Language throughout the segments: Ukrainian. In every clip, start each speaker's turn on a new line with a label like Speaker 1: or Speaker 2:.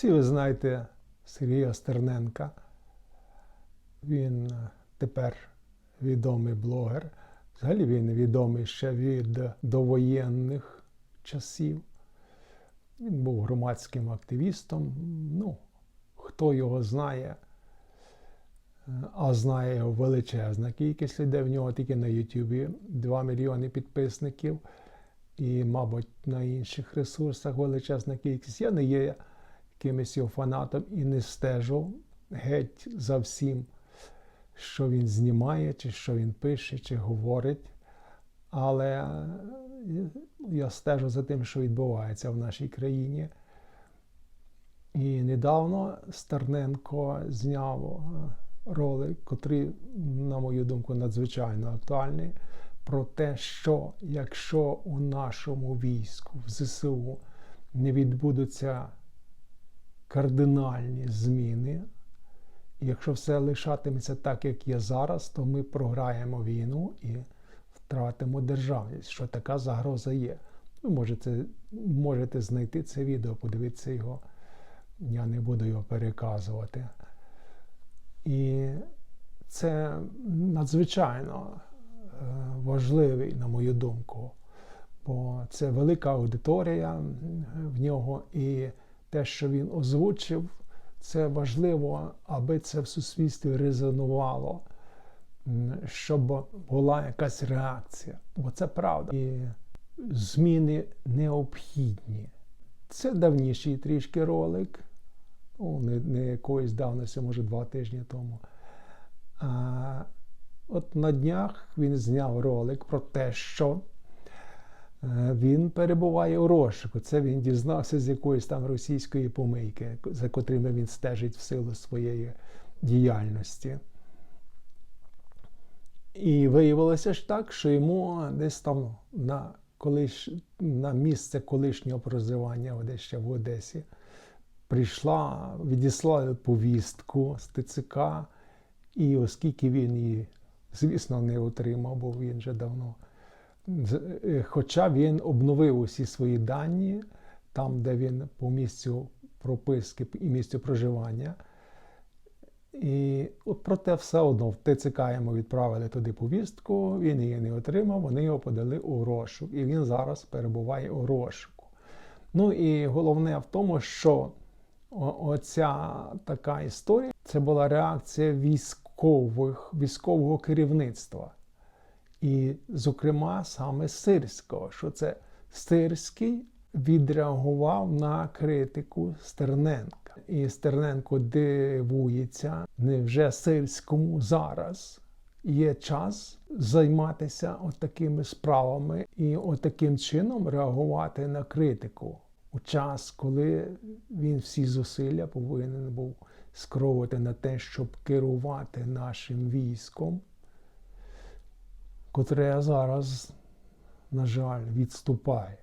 Speaker 1: Всі ви знаєте Сергія Стерненка. Він е, тепер відомий блогер. Взагалі він відомий ще від довоєнних часів. Він був громадським активістом. Ну, хто його знає, е, а знає його величезна кількість людей. В нього тільки на Ютубі 2 мільйони підписників. І, мабуть, на інших ресурсах величезна кількість. Я не є якимось його фанатом і не стежу геть за всім, що він знімає, чи що він пише, чи говорить. Але е, я стежу за тим, що відбувається в нашій країні. І недавно Стерненко зняв е, ролик, котрий, на мою думку, надзвичайно актуальний, про те, що якщо у нашому війську в ЗСУ не відбудуться кардинальні зміни, і якщо все лишатиметься так, як є зараз, то ми програємо війну і втратимо державність, що така загроза є. Ви можете, можете знайти це відео, подивитися його. Я не буду його переказувати. І це надзвичайно е, важливий, на мою думку, бо це велика аудиторія в нього, і те, що він озвучив, це важливо, аби це в суспільстві резонувало, щоб була якась реакція. Бо це правда. І зміни необхідні. Це давніший трішки ролик, ну, не, не якоїсь давності, може два тижні тому. А, от на днях він зняв ролик про те, що він перебуває у розшуку. Це він дізнався з якоїсь там російської помийки, за котрими він стежить в силу своєї діяльності. І виявилося ж так, що йому десь там на, колиш... на місце колишнього проживання десь ще в Одесі прийшла, відіслали повістку з ТЦК, і оскільки він її, звісно, не отримав, бо він вже давно. Е, Хоча він обновив усі свої дані там, де він по місцю прописки і місцю проживання. І от проте все одно в ТЦК йому відправили туди повістку, він її не отримав, вони його подали у розшук. І він зараз перебуває у розшуку. Ну і головне в тому, що оця така історія це була реакція військових, військового керівництва. І, зокрема, саме Сирського, що це Сирський відреагував на критику Стерненка. І Стерненко дивується, невже Сирському зараз є час займатися отакими справами і отаким чином реагувати на критику у час, коли він всі зусилля повинен був скеровувати на те, щоб керувати нашим військом, котре зараз, на жаль, відступає.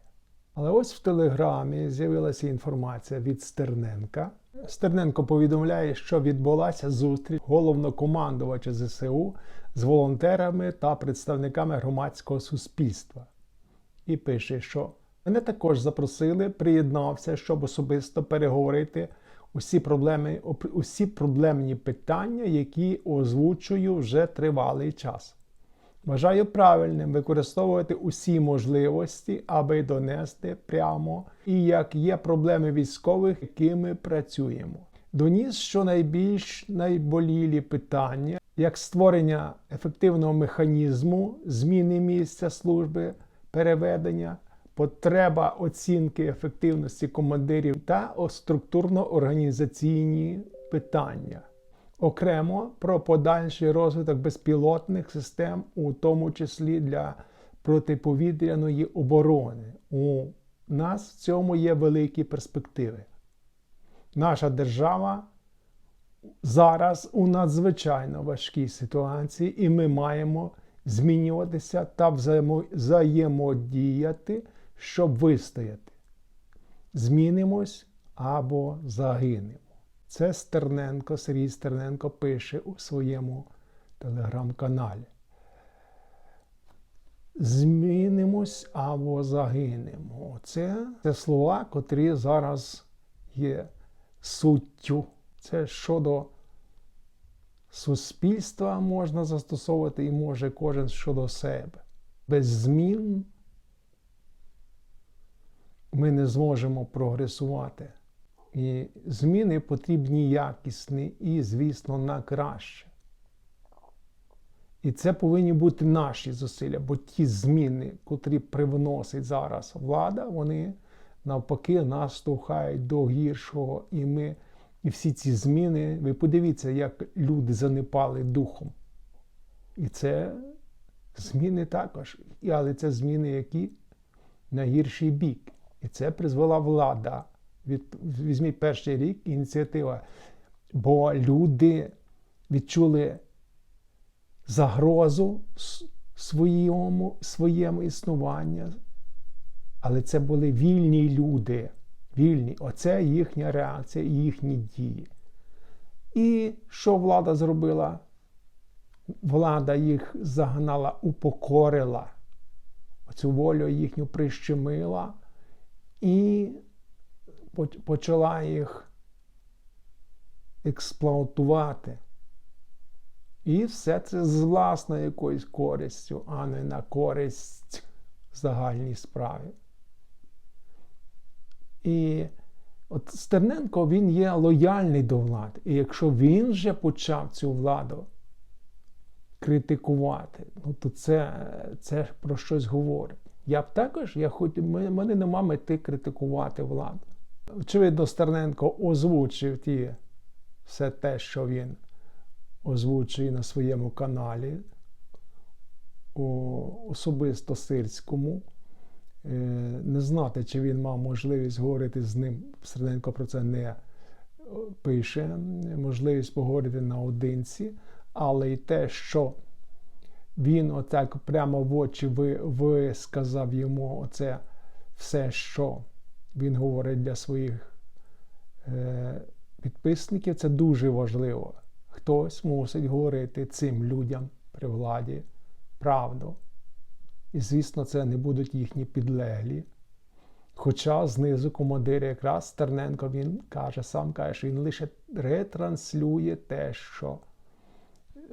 Speaker 1: Але ось в Телеграмі з'явилася інформація від Стерненка. Стерненко повідомляє, що відбулася зустріч головнокомандувача ЗСУ з волонтерами та представниками громадського суспільства. І пише, що мене також запросили, приєднався, щоб особисто переговорити усі, проблеми, усі проблемні питання, які озвучую вже тривалий час. Вважаю правильним використовувати усі можливості, аби донести прямо і як є проблеми військових, якими працюємо. Доніс щонайбільш найболілі питання, як створення ефективного механізму зміни місця служби, переведення, потреба оцінки ефективності командирів та структурно-організаційні питання. Окремо про подальший розвиток безпілотних систем, у тому числі для протиповітряної оборони. У нас в цьому є великі перспективи. Наша держава зараз у надзвичайно важкій ситуації, і ми маємо змінюватися та взаємодіяти, щоб вистояти. Змінимось або загинемо. Це Стерненко, Сергій Стерненко пише у своєму телеграм-каналі. Змінимось або загинемо. Це, це слова, котрі зараз є суттю. Це щодо суспільства можна застосовувати і може кожен щодо себе. Без змін ми не зможемо прогресувати. І зміни потрібні якісні і, звісно, на краще. І це повинні бути наші зусилля, бо ті зміни, котрі привносить зараз влада, вони навпаки нас штовхають до гіршого. І ми, і всі ці зміни, ви подивіться, як люди занепали духом. І це зміни також. Але це зміни, які на гірший бік. І це призвела влада. Від, візьміть перший рік ініціатива. Бо люди відчули загрозу своєму, своєму існуванню. Але це були вільні люди. Вільні. Оце їхня реакція і їхні дії. І що влада зробила? Влада їх загнала, упокорила, оцю волю їхню прищемила і почала їх експлуатувати. І все це з власною якоюсь користю, а не на користь загальній справі. І от Стерненко він є лояльний до влади. І якщо він вже почав цю владу критикувати, ну то це, це про щось говорить. Я б також, я хоч, мене мене нема мети критикувати владу. Очевидно, Стерненко озвучив ті, все те, що він озвучує на своєму каналі о, особисто сирському. Е, Не знати, чи він мав можливість говорити з ним. Стерненко про це не е, пише, можливість поговорити наодинці, але й те, що він отак прямо в очі ви- висказав йому оце все, що він говорить для своїх е, підписників, це дуже важливо. Хтось мусить говорити цим людям при владі правду. І, звісно, це не будуть їхні підлеглі. Хоча знизу командир якраз Стерненко він каже, сам каже, що він лише ретранслює те, що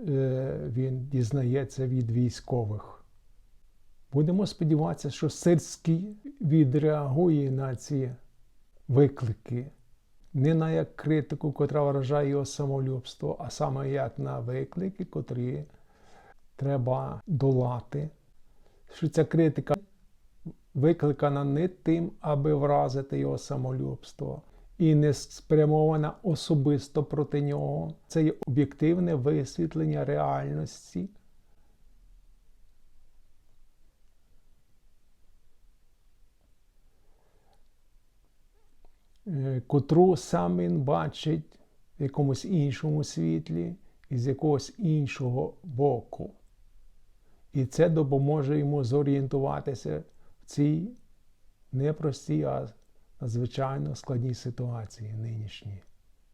Speaker 1: е, він дізнається від військових. Будемо сподіватися, що Сирський відреагує на ці виклики. Не на як критику, котра вражає його самолюбство, а саме як на виклики, котрі треба долати. Що ця критика викликана не тим, аби вразити його самолюбство, і не спрямована особисто проти нього. Це є об'єктивне висвітлення реальності. Котру сам він бачить в якомусь іншому світлі і з якогось іншого боку. І це допоможе йому зорієнтуватися в цій непростій, а надзвичайно складній ситуації нинішній.